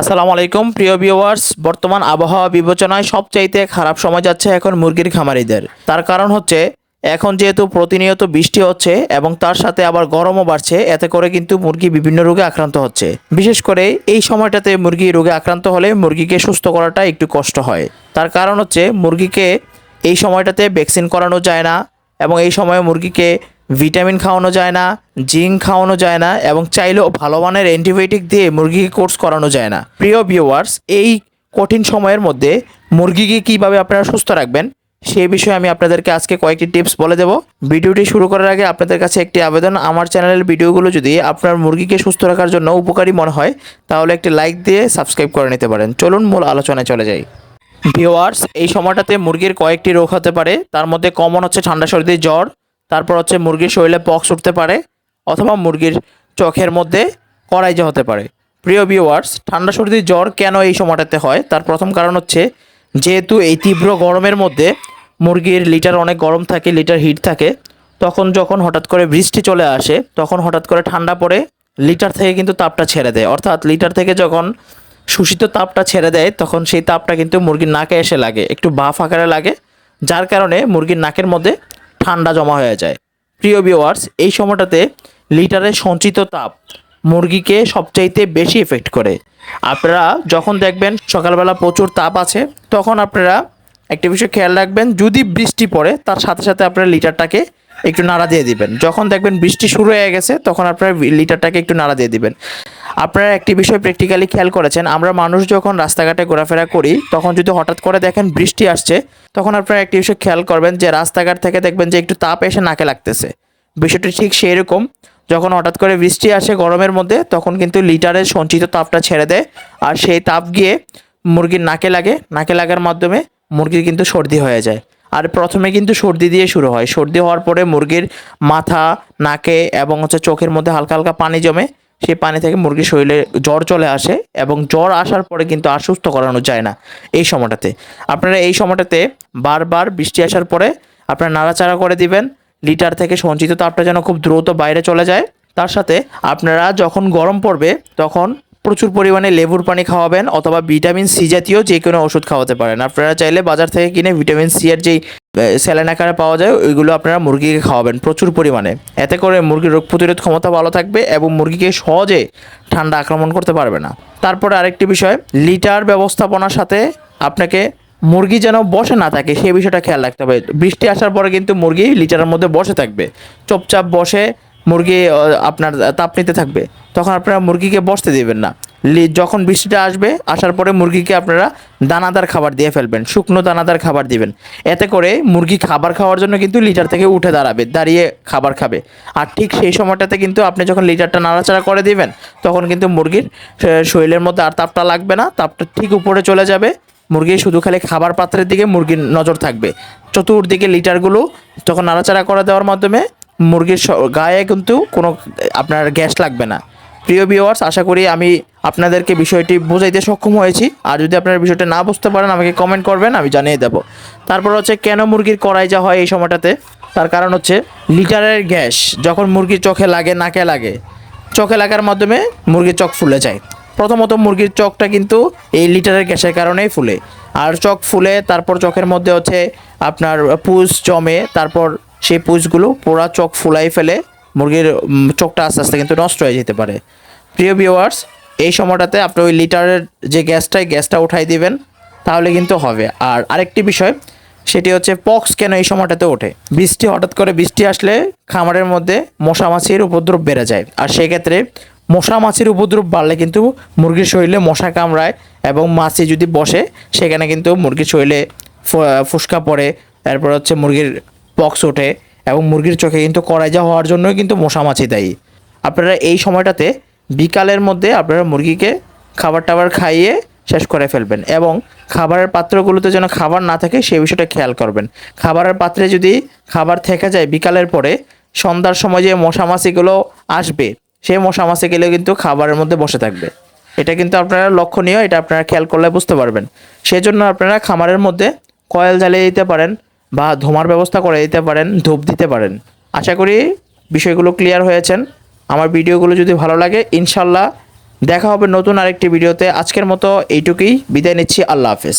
আসসালামু আলাইকুম, প্রিয় ভিউয়ার্স বর্তমান আবহাওয়া বিবেচনায় সবচাইতে খারাপ সময় যাচ্ছে এখন মুরগির খামারিদের। তার কারণ হচ্ছে, এখন যেহেতু প্রতিনিয়ত বৃষ্টি হচ্ছে এবং তার সাথে আবার গরমও বাড়ছে, এতে করে কিন্তু মুরগি বিভিন্ন রোগে আক্রান্ত হচ্ছে। বিশেষ করে এই সময়টাতে মুরগি রোগে আক্রান্ত হলে মুরগিকে সুস্থ করাটা একটু কষ্ট হয়। তার কারণ হচ্ছে, মুরগিকে এই সময়টাতে ভ্যাকসিন করানো যায় না এবং এই সময়ে মুরগিকে ভিটামিন খাওয়ানো যায় না, জিঙ্ক খাওয়ানো যায় না এবং চাইলেও ভালো মানের অ্যান্টিবায়োটিক দিয়ে মুরগিকে কোর্স করানো যায় না। প্রিয় ভিউয়ার্স, এই কঠিন সময়ের মধ্যে মুরগিকে কীভাবে আপনারা সুস্থ রাখবেন সেই বিষয়ে আমি আপনাদেরকে আজকে কয়েকটি টিপস বলে দেব। ভিডিওটি শুরু করার আগে আপনাদের কাছে একটি আবেদন। আমার চ্যানেলের ভিডিওগুলো যদি আপনার মুরগিকে সুস্থ রাখার জন্য উপকারী মনে হয়, তাহলে একটি লাইক দিয়ে সাবস্ক্রাইব করে নিতে পারেন। চলুন মূল আলোচনায় চলে যাই। ভিওয়ার্স এই সময়টাতে মুরগির কয়েকটি রোগ হতে পারে। তার মধ্যে কমন হচ্ছে ঠান্ডা সর্দি, জ্বর তারপর হচ্ছে মুরগির শরীরে পক্স উঠতে পারে অথবা মুরগির চোখের মধ্যে করাইজা হতে পারে। প্রিয় ভিওয়ার্স ঠান্ডা সর্দি জ্বর কেন এই সময়টাতে হয়? তার প্রথম কারণ হচ্ছে যেহেতু এই তীব্র গরমের মধ্যে মুরগির লিটার অনেক গরম থাকে, লিটার হিট থাকে, তখন যখন হঠাৎ করে বৃষ্টি চলে আসে, তখন হঠাৎ করে ঠান্ডা পড়ে, লিটার থেকে কিন্তু তাপটা ছেড়ে দেয়। অর্থাৎ লিটার থেকে যখন শোষিত তাপটা ছেড়ে দেয়, তখন সেই তাপটা কিন্তু মুরগির নাকে এসে লাগে, একটু বাফ আকারে লাগে, যার কারণে মুরগির নাকের মধ্যে ঠান্ডা জমা হয়ে যায়। প্রিয় ভিওয়ার্স এই সময়টাতে লিটারের সঞ্চিত তাপ মুরগিকে সবচাইতে বেশি এফেক্ট করে। আপনারা যখন দেখবেন সকালবেলা প্রচুর তাপ আছে, তখন আপনারা একটা বিষয় খেয়াল রাখবেন, যদি বৃষ্টি পড়ে, তার সাথে সাথে আপনারা লিটারটাকে একটু নাড়া দিয়ে দিবেন। যখন দেখবেন বৃষ্টি শুরু হয়ে গেছে, তখন আপনারা লিটারটাকে একটু নাড়া দিয়ে দিবেন। আপনারা একটি বিষয় প্র্যাকটিক্যালি খেয়াল করেছেন, আমরা মানুষ যখন রাস্তাঘাটে ঘোরাফেরা করি, তখন যদি হঠাৎ করে দেখেন বৃষ্টি আসছে, তখন আপনারা একটি বিষয় খেয়াল করবেন যে রাস্তাঘাট থেকে দেখবেন যে একটু তাপ এসে নাকে লাগতেছে। বিষয়টি ঠিক সেই রকম যখন হঠাৎ করে বৃষ্টি আসে গরমের মধ্যে, তখন কিন্তু লিটারের সঞ্চিত তাপটা ছেড়ে দেয়, আর সেই তাপ গিয়ে মুরগির নাকে লাগে, নাকে লাগার মাধ্যমে মুরগির কিন্তু সর্দি হয়ে যায়। আর প্রথমে কিন্তু সর্দি দিয়ে শুরু হয়। সর্দি হওয়ার পরে মুরগির মাথা, নাকে এবং হচ্ছে চোখের মধ্যে হালকা হালকা পানি জমে সেই পানি থেকে মুরগির শরীরে জ্বর চলে আসে এবং জ্বর আসার পরে কিন্তু আর সুস্থ করানো যায় না এই সময়টাতে। আপনারা এই সময়টাতে বারবার বৃষ্টি আসার পরে আপনারা নাড়াচাড়া করে দিবেন, লিটার থেকে সঞ্চিত তাপটা যেন খুব দ্রুত বাইরে চলে যায়। তার সাথে আপনারা যখন গরম পড়বে তখন প্রচুর পরিমাণে লেবুর পানি খাওয়াবেন অথবা ভিটামিন সি জাতীয় যে কোনো ওষুধ খাওয়াতে পারেন। আপনারা চাইলে বাজার থেকে কিনে ভিটামিন সি এর যেই স্যালাইন আকারে পাওয়া যায়, ওইগুলো আপনারা মুরগিকে খাওয়াবেন প্রচুর পরিমাণে। এতে করে মুরগির রোগ প্রতিরোধ ক্ষমতা ভালো থাকবে এবং মুরগিকে সহজে ঠান্ডা আক্রমণ করতে পারবে না। তারপরে আরেকটি বিষয়, লিটার ব্যবস্থাপনার সাথে আপনাকে মুরগি যেন বসে না থাকে সেই বিষয়টা খেয়াল রাখতে হবে। বৃষ্টি আসার পরে কিন্তু মুরগি লিটারের মধ্যে বসে থাকবে। চুপচাপ বসে মুরগি আপনার তাপ নিতে থাকবে, তখন আপনারা মুরগিকে বসতে দেবেন না। যখন বৃষ্টিটা আসবে, আসার পরে মুরগিকে আপনারা দানাদার খাবার দিয়ে ফেলবেন, শুকনো দানাদার খাবার দিবেন। এতে করে মুরগি খাবার খাওয়ার জন্য কিন্তু লিটার থেকে উঠে দাঁড়াবে, দাঁড়িয়ে খাবার খাবে। আর ঠিক সেই সময়টাতে কিন্তু আপনি যখন লিটারটা নাড়াচাড়া করে দিবেন, তখন কিন্তু মুরগির শরীরের মধ্যে আর তাপটা লাগবে না, তাপটা ঠিক উপরে চলে যাবে। মুরগি শুধু খালি খাবার পাত্রের দিকে মুরগির নজর থাকবে। চতুর্দিকে লিটারগুলো যখন নাড়াচাড়া করে দেওয়ার মাধ্যমে মুরগির গায়ে কিন্তু কোনো, আপনার গ্যাস লাগবে না। প্রিয় ভিউয়ার্স আশা করি আমি আপনাদেরকে বিষয়টি বোঝাইতে সক্ষম হয়েছি। আর যদি আপনারা বিষয়টা না বুঝতে পারেন, আমাকে কমেন্ট করবেন, আমি জানিয়ে দেবো। তারপর হচ্ছে কেন মুরগির কড়াই যা হয় এই সময়টাতে? তার কারণ হচ্ছে লিটারের গ্যাস, যখন মুরগির চোখে লাগে, নাকে লাগে, চোখে লাগার মাধ্যমে মুরগির চোখ ফুলে যায়। প্রথমত মুরগির চোখটা কিন্তু এই লিটারের গ্যাসের কারণেই ফুলে। আর চোখ ফুলে, তারপর চোখের মধ্যে হচ্ছে আপনার পুষ জমে, তারপর সেই পুষগুলো পোড়া চোখ ফুলাই ফেলে মুরগির চোখটা আস্তে আস্তে কিন্তু নষ্ট হয়ে যেতে পারে। প্রিয় ভিউয়ার্স এই সময়টাতে আপনি ওই লিটারের যে গ্যাসটাই গ্যাসটা উঠাই দিবেন, তাহলে কিন্তু হবে। আর আরেকটি বিষয়, সেটি হচ্ছে পক্স কেন এই সময়টাতে ওঠে? বৃষ্টি হঠাৎ করে বৃষ্টি আসলে খামারের মধ্যে মশা মাছির উপদ্রব বেড়ে যায়। আর সেক্ষেত্রে মশা মাছির উপদ্রব বাড়লে কিন্তু মুরগির শরীরে মশা কামড়ায় এবং মাছি যদি বসে, সেখানে কিন্তু মুরগির শরীরে ফুসকা পড়ে। তারপর হচ্ছে মুরগির পক্স ওঠে এবং মুরগির চোখে কিন্তু কড়াইজা হওয়ার জন্যই কিন্তু মশা মাছি দায়ী। আপনারা এই সময়টাতে বিকালের মধ্যে আপনারা মুরগিকে খাবার টাবার খাইয়ে শেষ করে ফেলবেন এবং খাবারের পাত্রগুলোতে যেন খাবার না থাকে সেই বিষয়টা খেয়াল করবেন। খাবারের পাত্রে যদি খাবার থেকে যায় বিকালের পরে, সন্ধ্যার সময় যে মশা মাছিগুলো আসবে, সেই মশা মাছিগুলো কিন্তু খাবারের মধ্যে বসে থাকবে। এটা কিন্তু আপনারা লক্ষণীয়, এটা আপনারা খেয়াল করলে বুঝতে পারবেন। সেজন্য আপনারা খামারের মধ্যে কয়েল জ্বালিয়ে দিতে পারেন বা ধোমার ব্যবস্থা করে দিতে পারেন, ধূপ দিতে পারেন। আশা করি বিষয়গুলো ক্লিয়ার হয়েছেন। আমার ভিডিওগুলো যদি ভালো লাগে, ইনশাল্লাহ দেখা হবে নতুন আরেকটি ভিডিওতে। আজকের মতো এইটুকুই। বিদায় নিচ্ছি। আল্লাহ হাফেজ।